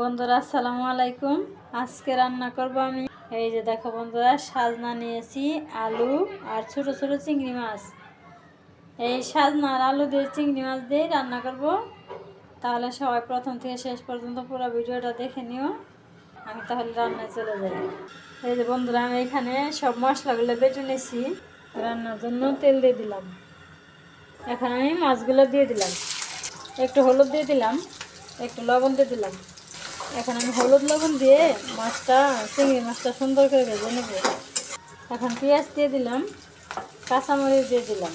বন্ধুরা, আসসালামু আলাইকুম। আজকে রান্না করব আমি। এই যে দেখো বন্ধুরা, সাজনা নিয়েছি, আলু আর ছোট ছোট চিংড়ি মাছ। এই সাজনা আর আলু দিয়ে চিংড়ি মাছ দিয়ে রান্না করব। তাহলে সবাই প্রথম থেকে শেষ পর্যন্ত পুরো ভিডিওটা দেখে নিও। আমি তাহলে রান্নায় চলে যাই। এই যে বন্ধুরা, আমি এখানে সব মশলাগুলো বেটে নিয়েছি। রান্নার জন্য তেল দিয়ে দিলাম। এখন আমি মাছগুলো দিয়ে দিলাম। একটু হলুদ দিয়ে দিলাম, একটু লবণ দিয়ে দিলাম। এখন আমি হলুদ লবণ দিয়ে মাছটা, চিংড়ি মাছটা সুন্দর করে ভেজে নেব। এখন পেঁয়াজ দিয়ে দিলাম, কাঁচামরিচ দিয়ে দিলাম।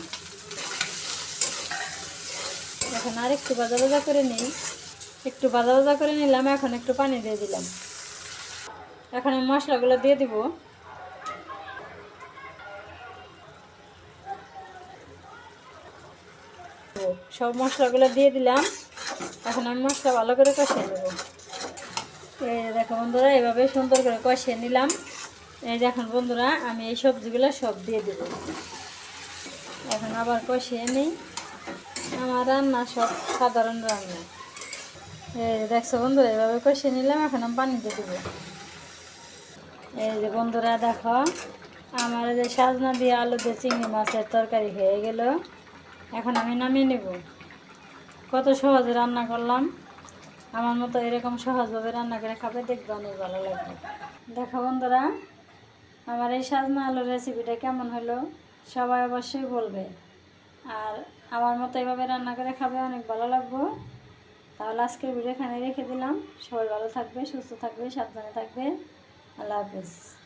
এখন আর একটু ভাজা ভাজা করে নিই। একটু ভাজা ভাজা করে নিলাম, এখন একটু পানি দিয়ে দিলাম। এখন আমি মশলাগুলো দিয়ে দিব। সব মশলাগুলো দিয়ে দিলাম। এখন আমি মশলা ভালো করে কষিয়ে নেব। এই দেখো বন্ধুরা, এভাবে সুন্দর করে কষিয়ে নিলাম। এই যে এখন বন্ধুরা, আমি এই সবজিগুলো সব দিয়ে দেব। এখন আবার কষিয়ে নিই। আমার রান্না সব সাধারণ রান্না। এই দেখছ বন্ধুরা, এভাবে কষিয়ে নিলাম, এখন আমি পানি দিয়ে দেবো। এই যে বন্ধুরা, দেখো, আমার যে সাজনা দিয়ে আলু দিয়ে চিংড়ি মাছের তরকারি হয়ে গেল। এখন আমি নামিয়ে নেব। কত সহজে রান্না করলাম। আমার মতো এরকম সহজভাবে রান্না করে খাবে, দেখবে অনেক ভালো লাগবে। দেখো বন্ধুরা, আমার এই সাজনা আলুর রেসিপিটা কেমন হলো? সবাই অবশ্যই বলবে। আর আমার মতো এভাবে রান্না করে খাবে অনেক ভালো লাগবো। তাহলে আজকের ভিডিও এখানে রেখে দিলাম। সবাই ভালো থাকবে, সুস্থ থাকবে, সাবধানে থাকবে। আল্লাহ হাফিজ।